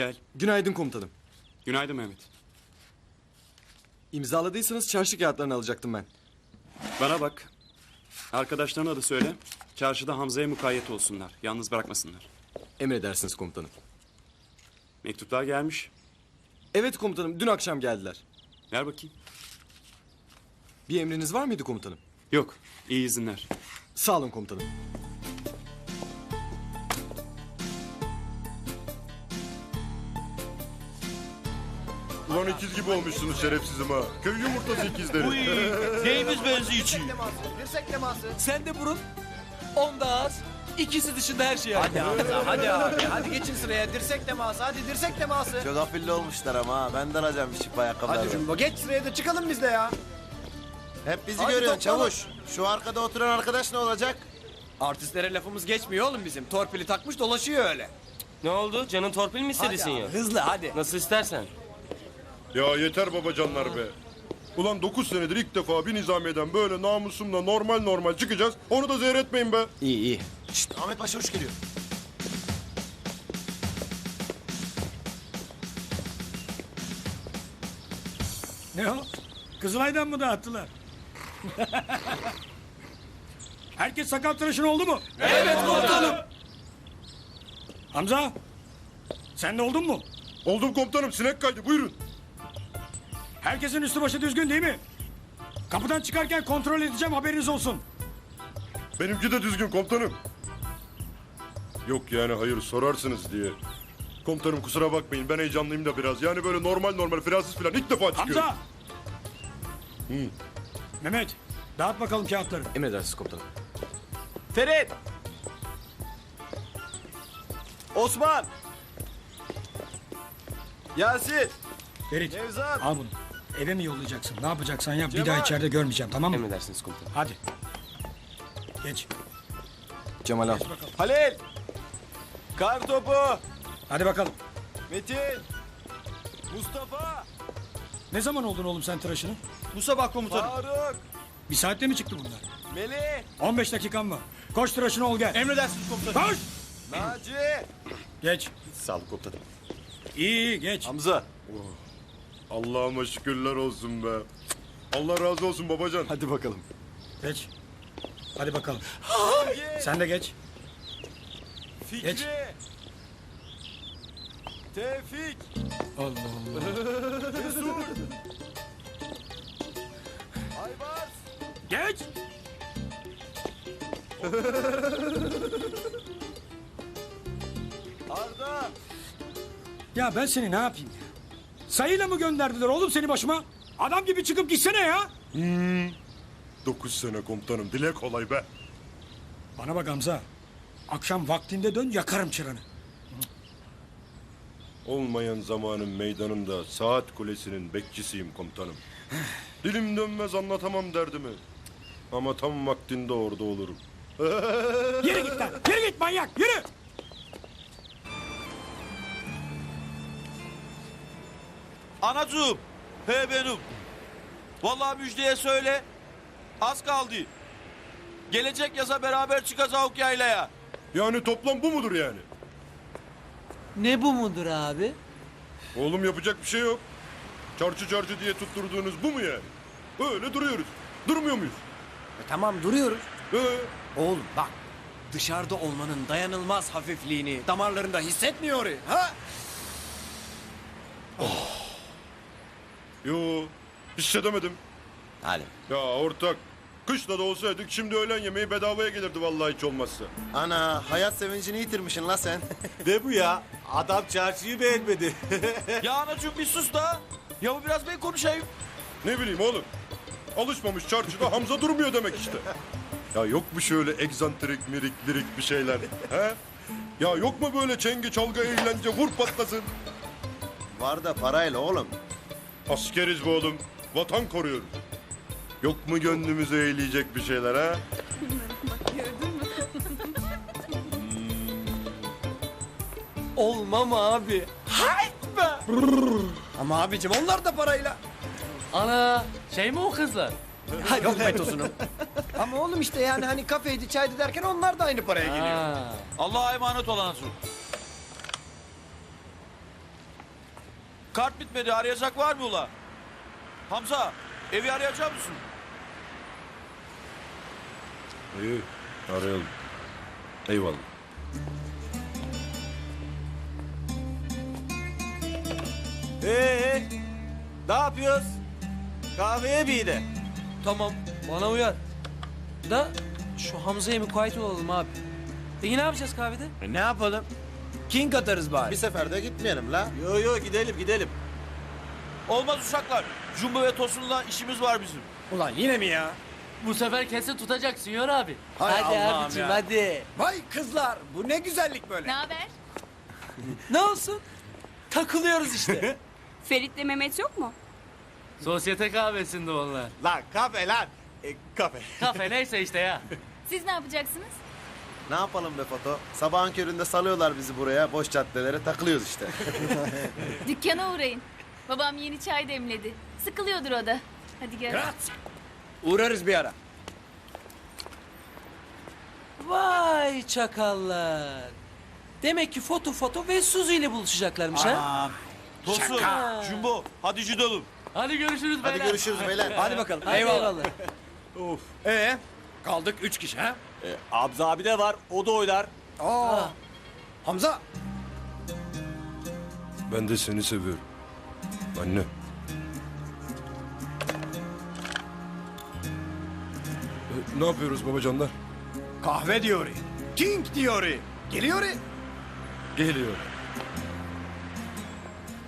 Gel. Günaydın komutanım. Günaydın Mehmet. İmzaladıysanız çarşı kağıtlarını alacaktım ben. Bana bak. Arkadaşlarına da söyle. Çarşıda Hamza'ya mukayyet olsunlar. Yalnız bırakmasınlar. Emredersiniz komutanım. Mektuplar gelmiş. Evet komutanım dün akşam geldiler. Ver bakayım. Bir emriniz var mıydı komutanım? Yok. İyi izinler. Sağ olun komutanım. Ulan ikiz gibi olmuşsunuz şerefsizim ha. Köy yumurtası ikizleri. Uy, neyimiz benziyor içi? Dirsek teması. Sen de burun. Onda az. İkisi dışında her şey. Hadi Hamza hadi abi. Hadi geçin sıraya. Dirsek teması. Hadi dirsek teması. Çok afilli olmuşlar ama ha. Ben de alacağım bir çift ayakkabılar. Hadi Jumbo geç sıraya da çıkalım biz de ya. Hep bizi Hadi görüyorsun toplanın. çavuş. Şu arkada oturan arkadaş ne olacak? Artistlere lafımız geçmiyor oğlum bizim. Torpili takmış dolaşıyor öyle. Ne oldu? Canın torpil mi istedisin ya? Hızlı hadi. Nasıl istersen. Ya yeter babacanlar be. Ulan 9 senedir ilk defa bir nizamiyeden böyle namusumla normal normal çıkacağız. Onu da zehir etmeyin be. İyi iyi. Şşt Ahmet Paşa hoş geliyor. Ne o? Kızılay'dan mı dağıttılar? Herkes sakal tıraşın oldu mu? Evet komutanım. Hamza, sen de oldun mu? Oldum komutanım sinek kaydı buyurun. Herkesin üstü başı düzgün değil mi? Kapıdan çıkarken kontrol edeceğim haberiniz olsun. Benimki de düzgün komutanım. Yok yani hayır sorarsınız diye. Komutanım kusura bakmayın ben heyecanlıyım da biraz. Yani böyle normal normal frensiz falan ilk defa çıkıyorum. Hamza! Mehmet, dağıt bakalım kağıtları. Emredersiniz komutanım. Ferit. Osman. Yasin. Ferit, Nevzat. al bunu. Eve mi yollayacaksın? Ne yapacaksan yap. Bir daha içeride görmeyeceğim tamam mı? Emredersiniz komutanım. Hadi. Geç. Cemal al. Halil. Kar topu. Hadi bakalım. Metin. Mustafa. Ne zaman oldun oğlum sen tıraşını? Bu sabah komutanım. Faruk. Bir saatte mi çıktı bunlar? Melih. 15 dakikan var. Koş tıraşını ol gel. Emredersiniz komutanım. Koş! Naci. Geç. Sağ olun komutanım. İyi iyi geç. Hamza. Allah'ıma şükürler olsun be. Allah razı olsun babacan. Hadi bakalım. Geç. Hadi bakalım. Sen de geç. Fikri. Geç. Tevfik. Allah Allah. Aybars. Geç. Arda. Ya ben seni ne yapayım ya? Sayıyla mı gönderdiler oğlum seni başıma? Adam gibi çıkıp gitsene ya. 9 sene komutanım dile kolay be. Bana bak Hamza. Akşam vaktinde dön yakarım çıranı. Olmayan zamanın meydanında saat kulesinin bekçisiyim komutanım. Dilim dönmez anlatamam derdimi. Ama tam vaktinde orada olurum. Yürü git lan. Yürü git manyak. Yürü. Anacığım, he benim. Vallahi müjdeye söyle. Az kaldı. Gelecek yaza beraber çıkacağız yaylaya. Yani toplam bu mudur yani? Ne bu mudur abi? Oğlum yapacak bir şey yok. Çarçı çarçı diye tutturduğunuz bu mu yani? Öyle duruyoruz. Durmuyor muyuz? E, tamam duruyoruz. Ee, Oğlum bak. Dışarıda olmanın dayanılmaz hafifliğini damarlarında hissetmiyor. Ha? Yo, hissedemedim. Hadi. Ya ortak, kışla da olsaydık şimdi öğlen yemeği bedavaya gelirdi vallahi hiç olmazsa. Ana hayat sevincini yitirmişsin la sen. Ne bu ya? Adam çarşıyı beğenmedi. Ya anacığım bir sus da. Ya bu biraz ben konuşayım. Ne bileyim oğlum. Alışmamış çarşıda Hamza durmuyor demek işte. Ya yok mu şöyle egzantrik, mirik, lirik bir şeyler? He? Ya yok mu böyle çengi, çalga, eğlence, vur patlasın? Var da parayla oğlum. Askeriz bu oğlum. Vatan koruyoruz. Yok mu gönlümüzü eğleyecek bir şeyler ha? Olmam abi. Ama abicim onlar da parayla. Ana şey mi o kızlar? Ha, yok metosunu. Ama oğlum işte yani hani kafeydi çaydı derken onlar da aynı paraya geliyor. Ha. Allah'a emanet ol anacığım. Kart bitmedi arayacak var mı ula? Hamza evi arayacak mısın? İyi arayalım. Eyvallah. Ee, ne yapıyoruz? Kahveye bir de. Tamam bana uyar. Da şu Hamza'ya mukayyet olalım abi. Peki ne yapacağız kahvede? E, ne yapalım? King atarız bari. Bir seferde gitmeyelim la. Yo yo gidelim gidelim. Olmaz uşaklar. Jumbo ve Tosun'la işimiz var bizim. Ulan yine mi ya? Bu sefer kesin tutacaksın Yor abi. Hay hadi Allah'ım abicim ya. hadi. Vay kızlar bu ne güzellik böyle. Ne haber? Ne olsun? Takılıyoruz işte. Ferit'le Mehmet yok mu? Sosyete kahvesinde onlar. Lan kafe lan. E, kafe. Kafe neyse işte ya. Siz ne yapacaksınız? Ne yapalım be Foto? Sabahın köründe salıyorlar bizi buraya. Boş caddelere takılıyoruz işte. Dükkana uğrayın. Babam yeni çay demledi. Sıkılıyordur o da. Hadi gel. Uğrarız bir ara. Vay çakallar. Demek ki foto foto ve Suzu ile buluşacaklarmış ha. Tosun, Jumbo hadi gidelim. Hadi görüşürüz Hadi beyler. görüşürüz beyler. Hadi bakalım. Hadi eyvallah. eyvallah. Ee, kaldık üç kişi ha? E, Abza abi de var. O da oynar. Aa. Hamza. Ben de seni seviyorum. Anne. E, ne yapıyoruz babacanlar? Kahve diyor. King diyor. Geliyor. Geliyor.